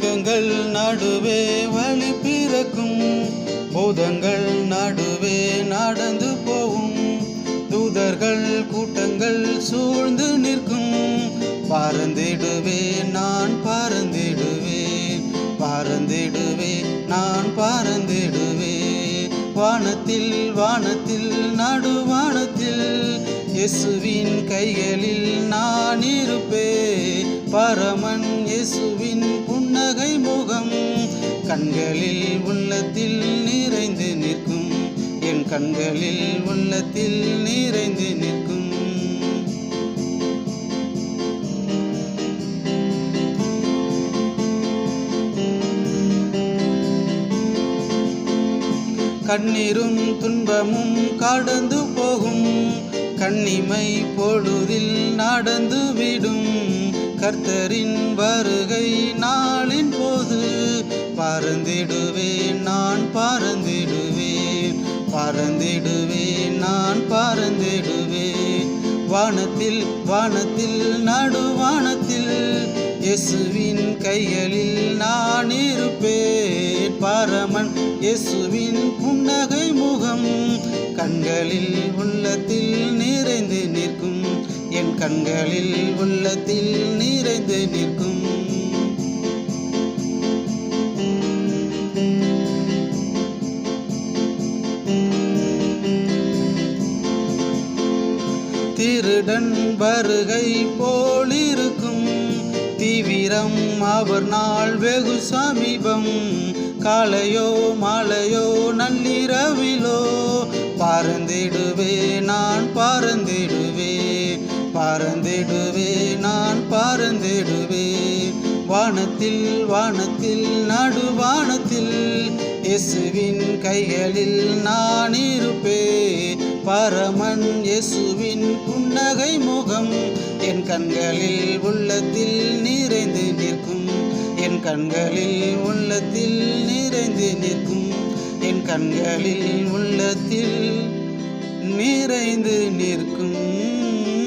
மேகங்கள் நடுவே வழி பிறக்கும். பூதங்கள் நடுவே நடந்து போகும். தூதர்கள் கூட்டங்கள் சூழ்ந்து நிற்கும். பறந்திடுவே நான் பறந்திடுவே. பறந்திடுவே நான் பறந்திடுவே. வானத்தில் வானத்தில் நடுவானத்தில் இயேசுவின் கைகளில் நான் இருப்பே. பரமன் இயேசுவின் கண்களில் உள்ளத்தில் நிறைந்து நிற்கும். என் கண்களில் உள்ளத்தில் நிறைந்து நிற்கும். கண்ணீரும் துன்பமும் கடந்து போகும். கண்ணிமை பொழுதில் நடந்து விடும். கர்த்தரின் வருகை நாளின் போது பறந்திடுவேன் நான் பறந்திடுவேன். பறந்திடுவேன் நான் பறந்திடுவேன். வானத்தில் வானத்தில் நடுவானத்தில் இயேசுவின் கைகளில் நான் இருப்பேன். பரமன் இயேசுவின் புன்னகை முகம் கண்களில் உள்ளத்தில் நிறைந்து நிற்கும். என் கண்களில் உள்ளத்தில் நிறைந்து நிற்கும். திருடன் வருகை போலிருக்கும். தீவிரம் அவர் நாள் வெகு சமீபம். காலையோ மாலையோ நள்ளிரவிலோ பறந்திடுவே நான் பறந்திடுவே பறந்திடுவே நான் பறந்திடுவே வானத்தில் வானத்தில் நடுவானத்தில் இயேசுவின் கைகளில் நான் இருப்பே. பரமன் இயேசுவின் புன்னகை முகம். என் கண்களில் உள்ளத்தில் நிறைந்து நிற்கும். என் கண்களில் உள்ளத்தில் நிறைந்து நிற்கும். என் கண்களில் உள்ளத்தில் நிறைந்து நிற்கும்.